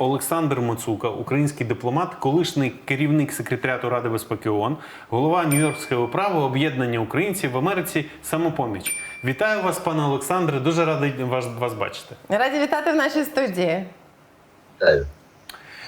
Олександр Мацука, український дипломат, колишній керівник секретаріату Ради безпеки ООН, голова Нью-Йоркського права об'єднання українців в Америці самопоміч. Вітаю вас, пане Олександре. Дуже радий вас, вас бачити. Раді вітати в нашій студії. Вітаю.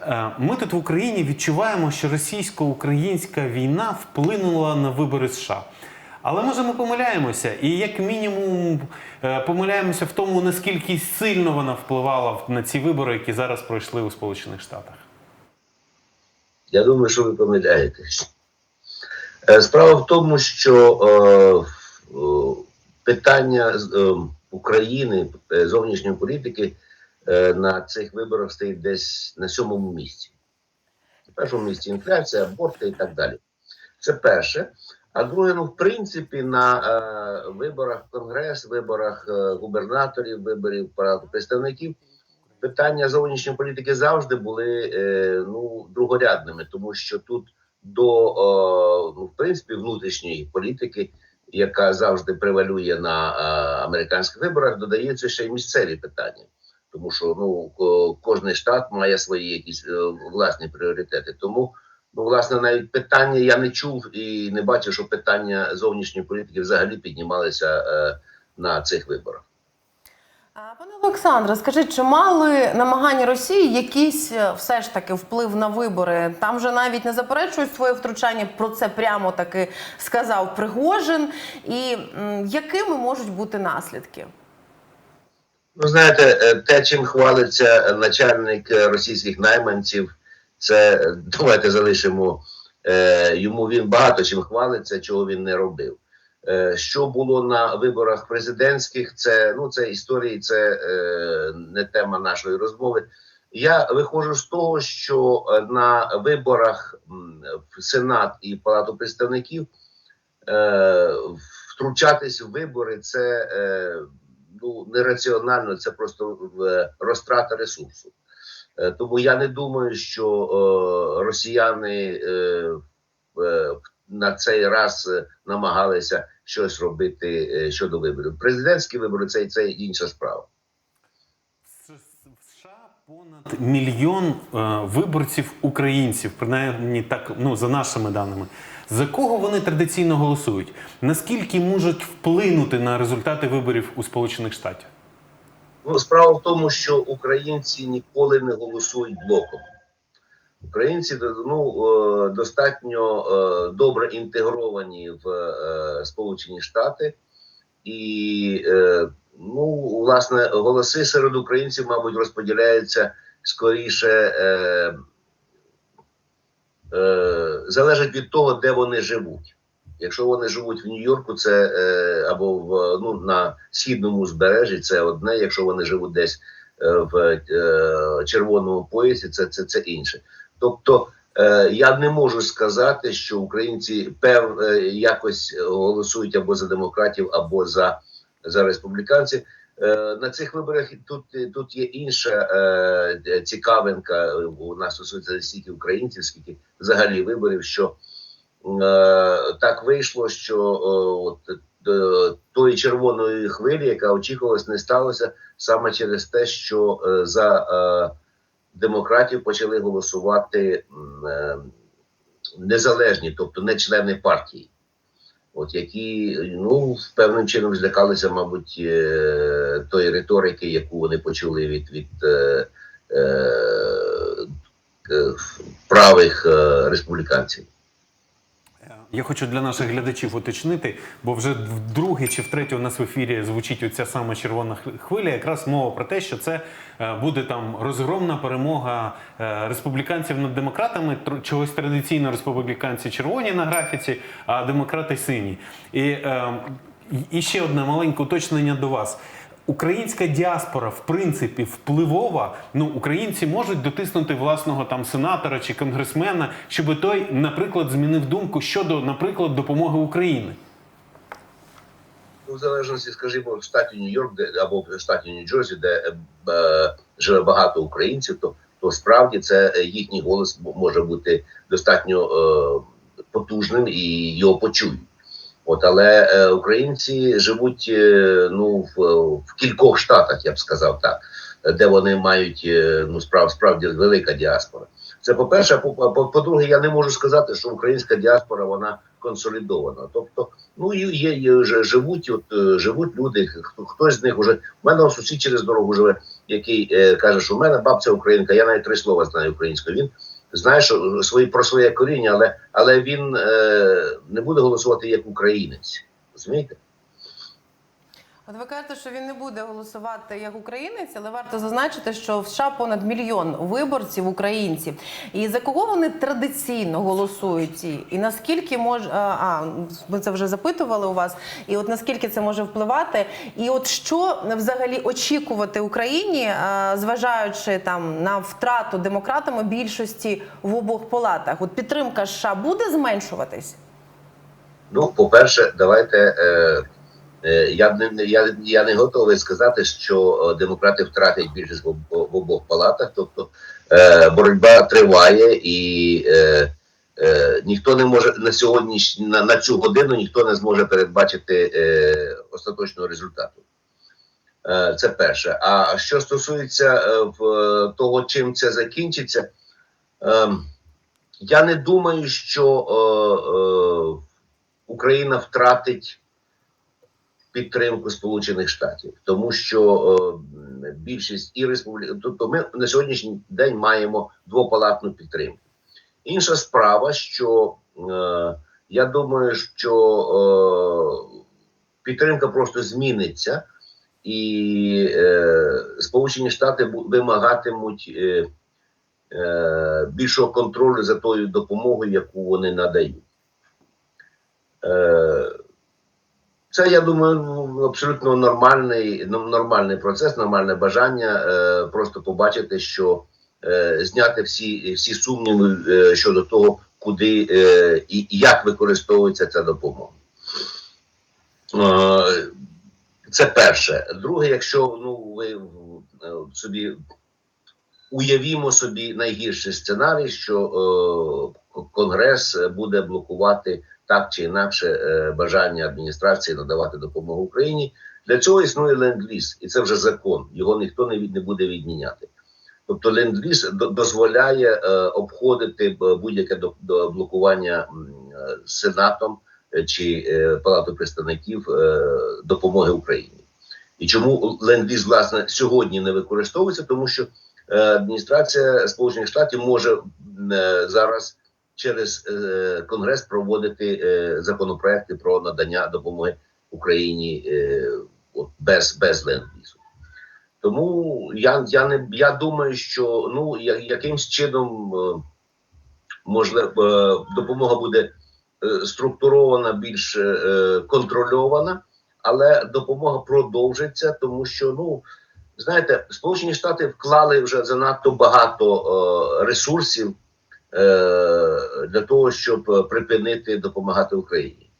Е, Ми тут в Україні відчуваємо, що російсько-українська війна вплинула на вибори США. Але може ми помиляємося, і як мінімум е, помиляємося в тому, наскільки сильно вона впливала на ці вибори, які зараз пройшли у Сполучених Штатах. Я думаю, що ви помиляєтесь. Е, Справа в тому, що е, е, питання України, зовнішньої політики е, на цих виборах стоїть десь на сьомому місці. На першому місці інфляція, аборти і так далі. Це перше. А друге, ну, в принципі, на е, виборах Конгрес, виборах е, губернаторів, виборів представників питання зовнішньої політики завжди були е, ну, другорядними, тому що тут до е, ну, в принципі внутрішньої політики, яка завжди превалює на е, американських виборах, додаються ще й місцеві питання. Тому що ну кожний штат має свої якісь е, власні пріоритети. Тому ну власне навіть питання я не чув і не бачив, що питання зовнішньої політики взагалі піднімалися е, на цих виборах. Пане Олександре, скажіть, чи мали намагання Росії якийсь е, все ж таки вплив на вибори? Там вже навіть не заперечують своє втручання. Про це прямо таки сказав Пригожин. І м, якими можуть бути наслідки? Ну, знаєте, е, те, чим хвалиться начальник е, російських найманців, це давайте залишимо е, йому. Він багато чим хвалиться, чого він не робив. Е, що було на виборах президентських, це ну це історії, це е, не тема нашої розмови. Я виходжу з того, що е, на виборах в Сенат і Палату представників е, втручатись в вибори це е, ну нераціонально, це просто е, розтрата ресурсу. Е, Тому я не думаю, що е, росіяни е, на цей раз намагалися щось робити щодо виборів. Президентські вибори це, це інша справа. Понад мільйон е, виборців українців, принаймні так, ну за нашими даними. За кого вони традиційно голосують? Наскільки можуть вплинути на результати виборів у Сполучених Штатах? Ну, справа в тому, що українці ніколи не голосують блоком. Українці ну, е, достатньо е, добре інтегровані в е, Сполучені Штати, і ну, власне голоси серед українців, мабуть, розподіляються скоріше. Залежить від того, де вони живуть. Якщо вони живуть в Нью-Йорку, це е, або в ну на східному узбережжі, це одне. Якщо вони живуть десь е, в е, червоному поясі, це, це, це інше. Тобто я не можу сказати, що українці пев якось голосують або за демократів, або за, за республіканців. На цих виборах тут, тут є інша цікавинка. У нас стосується стільки українців, скільки взагалі виборів, що так вийшло, що е, от, е, тої червоної хвилі, яка очікувалась, не сталося саме через те, що е, за е, демократів почали голосувати е, незалежні, тобто не члени партії. От які ну певним чином злякалися, мабуть, е, тої риторики, яку вони почули від від е, е, е, правих е, республіканців. Я хочу для наших глядачів уточнити, бо вже вдруге чи втретє у нас в ефірі звучить оця сама червона хвиля. Якраз мова про те, що це е, буде там розгромна перемога е, республіканців над демократами. Чогось традиційно республіканці червоні на графіці, а демократи сині. І, е, і ще одне маленьке уточнення до вас. Українська діаспора, в принципі, впливова. Ну, українці можуть дотиснути власного там сенатора чи конгресмена, щоб той, наприклад, змінив думку щодо, наприклад, допомоги Україні. Ну, в залежності, скажімо, в штаті Нью-Йорк, де або в штаті Нью-Джерсі, де е, е, живе багато українців, то, то справді це е, їхній голос може бути достатньо е, потужним і його почують. От, але е, українці живуть е, ну, в, в кількох штатах, я б сказав так. де вони мають е, ну справ, справді велика діаспора. Це по-перше, по- по- по-друге, я не можу сказати, що українська діаспора вона консолідована. Тобто, ну і є, є живуть, от е, живуть люди. Хто хтось з них уже в мене сусід через дорогу живе, який е, каже, що в мене бабця українка, я навіть три слова знаю українською. Він знає, що свої про своє коріння, але але він е, не буде голосувати як українець. Розумієте? От ви кажете, що він не буде голосувати як українець, але варто зазначити, що в США понад мільйон виборців українців. І за кого вони традиційно голосують? І наскільки може а, ми це вже запитували у вас? І от наскільки це може впливати? І от що взагалі очікувати Україні, зважаючи там на втрату демократами більшості в обох палатах? От підтримка США буде зменшуватись? Ну, по-перше, давайте. Е, е, я, не, я, я не готовий сказати, що е, демократи втратять більшість в, в обох палатах. Тобто е, боротьба триває і е, е, ніхто не може на сьогодні на, на цю годину ніхто не зможе передбачити е, остаточного результату. Е, це перше. А що стосується е, е, того, чим це закінчиться, е, я не думаю, що е, е, Україна втратить підтримку Сполучених Штатів, тому що е, більшість і республік... тобто ми на сьогоднішній день маємо двопалатну підтримку. Інша справа, що е, я думаю, що е, підтримка просто зміниться, і е, Сполучені Штати вимагатимуть е, е, більшого контролю за тою допомогою, яку вони надають. Е, це, я думаю, ну, абсолютно нормальний, ну, нормальний процес, нормальне бажання е, просто побачити, що е, зняти всі, всі сумніви е, щодо того, куди е, і як використовується ця допомога. Е, це перше. Друге, якщо ну, ви е, собі уявімо собі найгірший сценарій, що е, Конгрес буде блокувати так чи інакше е, бажання адміністрації надавати допомогу Україні. Для цього існує ленд-ліз, і це вже закон. Його ніхто не, від- не буде відміняти. Тобто ленд-ліз дозволяє е, обходити будь-яке до, до блокування е, сенатом е, чи е, палатою представників е, допомоги Україні. І чому ленд-ліз, власне, сьогодні не використовується? Тому що е, адміністрація Сполучених Штатів може е, зараз через е, Конгрес проводити е, законопроекти про надання допомоги Україні е, от, без, без ленд-лізу. Тому я, я, не, я думаю, що ну, я, якимсь чином е, можливо, е, допомога буде е, структурована, більш е, контрольована, але допомога продовжиться, тому що, ну, знаєте, Сполучені Штати вклали вже занадто багато е, ресурсів е, для того, щоб е, припинити допомагати Україні.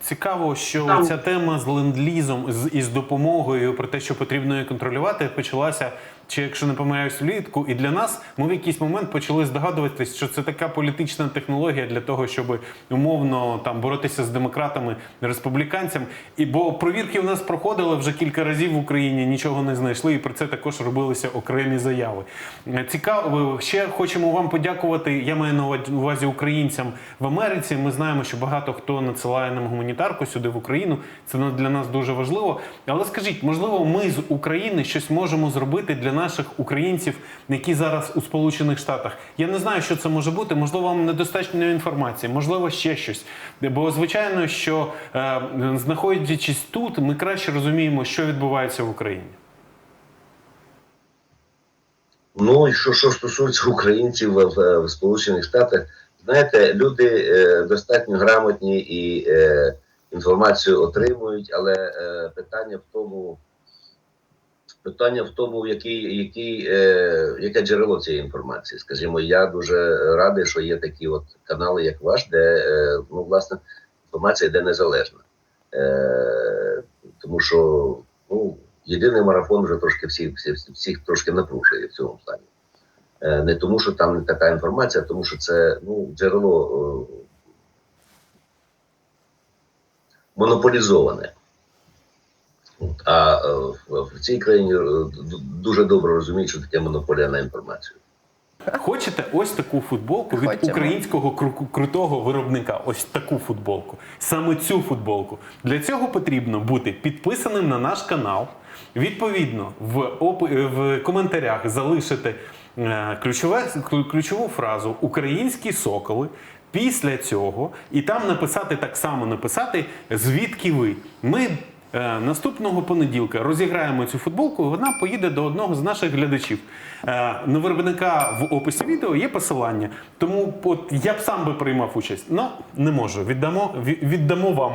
Цікаво, що ця тема з ленд-лізом з із допомогою про те, що потрібно її контролювати, почалася. Чи якщо не помиляюсь влітку, і для нас ми в якийсь момент почали здогадуватись, що це така політична технологія для того, щоб умовно там боротися з демократами, республіканцями. І бо провірки в нас проходили вже кілька разів в Україні, нічого не знайшли, і про це також робилися окремі заяви. Цікаво, ще хочемо вам подякувати. Я маю на увазі українцям в Америці. Ми знаємо, що багато хто надсилає нам гуманітарку сюди в Україну. Це для нас дуже важливо. Але скажіть, можливо, ми з України щось можемо зробити для наших українців, які зараз у Сполучених Штатах. Я не знаю, що це може бути. Можливо, вам недостатньо інформації, можливо, ще щось. Бо звичайно, що е, знаходячись тут, ми краще розуміємо, що відбувається в Україні. Ну і що, що стосується українців в, в, в Сполучених Штатах, знаєте, люди е, достатньо грамотні і е, інформацію отримують, але е, питання в тому, питання в тому, який, який, е, яке джерело цієї інформації. Скажімо, я дуже радий, що є такі от канали, як ваш, де е, ну, власне інформація йде незалежна. Е, тому що ну, єдиний марафон вже трошки всіх, всіх, всіх трошки напружує в цьому плані. Е, Не тому, що там не така інформація, тому що це ну, джерело е, монополізоване. А е, в, цій країні е, дуже добре розуміють, що таке монополія на інформацію. Хочете ось таку футболку від Хочемо. українського кру- крутого виробника? Ось таку футболку. Саме цю футболку. Для цього потрібно бути підписаним на наш канал. Відповідно, в, опи- в коментарях залишити е, ключове, ключову фразу Українські соколи. Після цього і там написати так само написати, звідки ви. Ми Наступного понеділка розіграємо цю футболку. Вона поїде до одного з наших глядачів. Е, На виробника в описі відео є посилання. Тому от я б сам би приймав участь. Ну не можу. Віддамо віддамо вам.